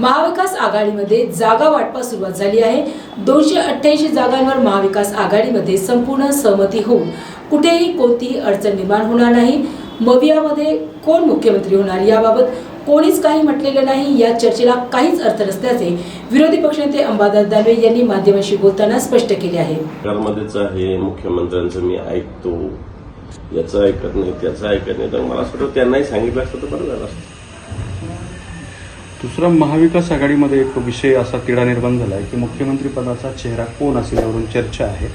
महाविकास आघाडीमध्ये जागा वाटपा सुरुवात झाली आहे. दोनशे अठ्ठ्याऐंशी जागांवर महाविकास आघाडीमध्ये संपूर्ण सहमती होऊन कुठेही कोणतीही अडचण निर्माण होणार नाही. मवियामध्ये कोण मुख्यमंत्री होणार याबाबत कोणीच काही म्हटलेलं नाही. या चर्चेला काहीच अर्थ नसल्याचे विरोधी पक्षनेते अंबादास दानवे यांनी माध्यमांशी बोलताना स्पष्ट केले आहे. सरकारमध्येच आहे मुख्यमंत्र्यांचं मी ऐकतो. याचं ऐकत नाही त्याचं ऐकत नाही. तर मला असं वाटतं त्यांनाही सांगितलं असतं तर बरं झालं असतं. दुसरा महाविकास आघाडीमध्ये एक विषय असा तिढा निर्माण झाला आहे की मुख्यमंत्री पदाचा चेहरा कोण असेल यावरून चर्चा आहे.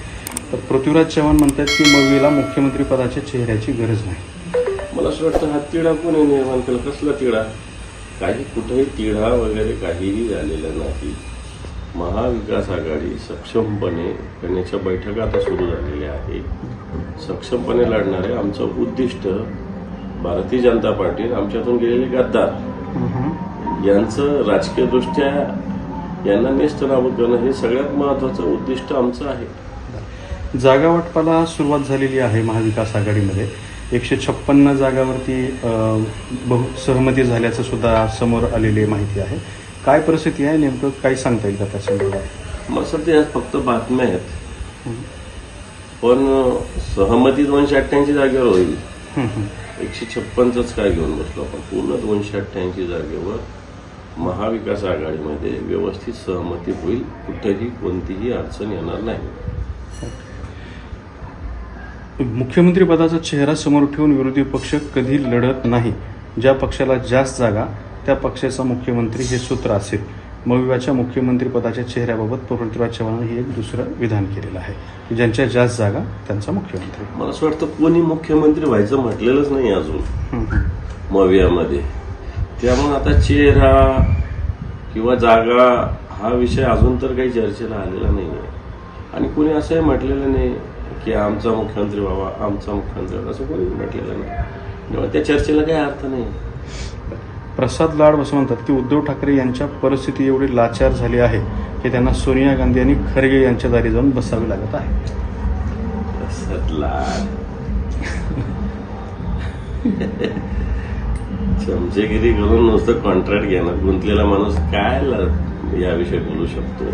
तर पृथ्वीराज चव्हाण म्हणतात की मवीला मुख्यमंत्री पदाच्या चेहऱ्याची गरज नाही. मला असं वाटतं हा तिढा कोणी निर्माण केला? कसला तिढा? काही कुठेही तिढा वगैरे काहीही झालेला नाही. महाविकास आघाडी सक्षमपणे करण्याच्या बैठका आता सुरू झालेल्या आहे सक्षमपणे लढणारे आमचं उद्दिष्ट भारतीय जनता पार्टी आमच्यातून गेलेले गद्दार. यांचं राजकीयदृष्ट्या यांना नेस्त नाबूद करणं हे सगळ्यात महत्वाचं उद्दिष्ट आमचं आहे. जागा वाटपाला सुरुवात झालेली आहे महाविकास आघाडीमध्ये. एकशे छप्पन्न जागावरती बहु सहमती झाल्याचं सुद्धा समोर आलेली माहिती आहे. काय परिस्थिती आहे? नेमकं काही सांगता येईल का त्या संदर्भात? मला सध्या फक्त बातम्या आहेत. पण सहमती दोनशे अठ्ठ्याऐंशी जागेवर होईल. एकशे छप्पनच काय घेऊन बसलो आपण? पूर्ण दोनशे अठ्ठ्याऐंशी जागेवर महाविकास आघाडीमध्ये व्यवस्थित सहमती होईल कुठेही कोणतीही अडचण येणार नाही. मुख्यमंत्री पदाचा चेहरा समोर ठेवून विरोधी पक्ष कधी लढत नाही. ज्या पक्षाला जास्त जागा त्या पक्षाचा मुख्यमंत्री हे सूत्र असेल. मविवाच्या मुख्यमंत्री पदाच्या चेहऱ्याबाबत पृथ्वीराज चव्हाण हे एक दुसरं विधान केलेलं आहे. की ज्यांच्या जास्त जागा त्यांचा मुख्यमंत्री. मला असं वाटतं कोणी मुख्यमंत्री व्हायचं म्हटलेलंच नाही अजून. मवियामध्ये. त्यामुळे आता चेहरा किंवा जागा हा विषय अजून तर काही चर्चेला आलेला नाही आहे आणि कोणी असंही म्हटलेलं नाही की आमचा मुख्यमंत्री व्हावा आमचा मुख्यमंत्री व्हावा असं कोणी म्हटलेलं नाही. तेव्हा त्या चर्चेला काही अर्थ नाही प्रसाद लाड असं म्हणतात की उद्धव ठाकरे यांच्या परिस्थिती एवढी लाचार झाली आहे की त्यांना सोनिया गांधी आणि खरगे यांच्या दारी जाऊन बसावे लागत आहे. सतला चमचेगिरी करून नुसतं कॉन्ट्रॅक्ट घेणार गुंतलेला माणूस काय ला- याविषयी बोलू शकतो?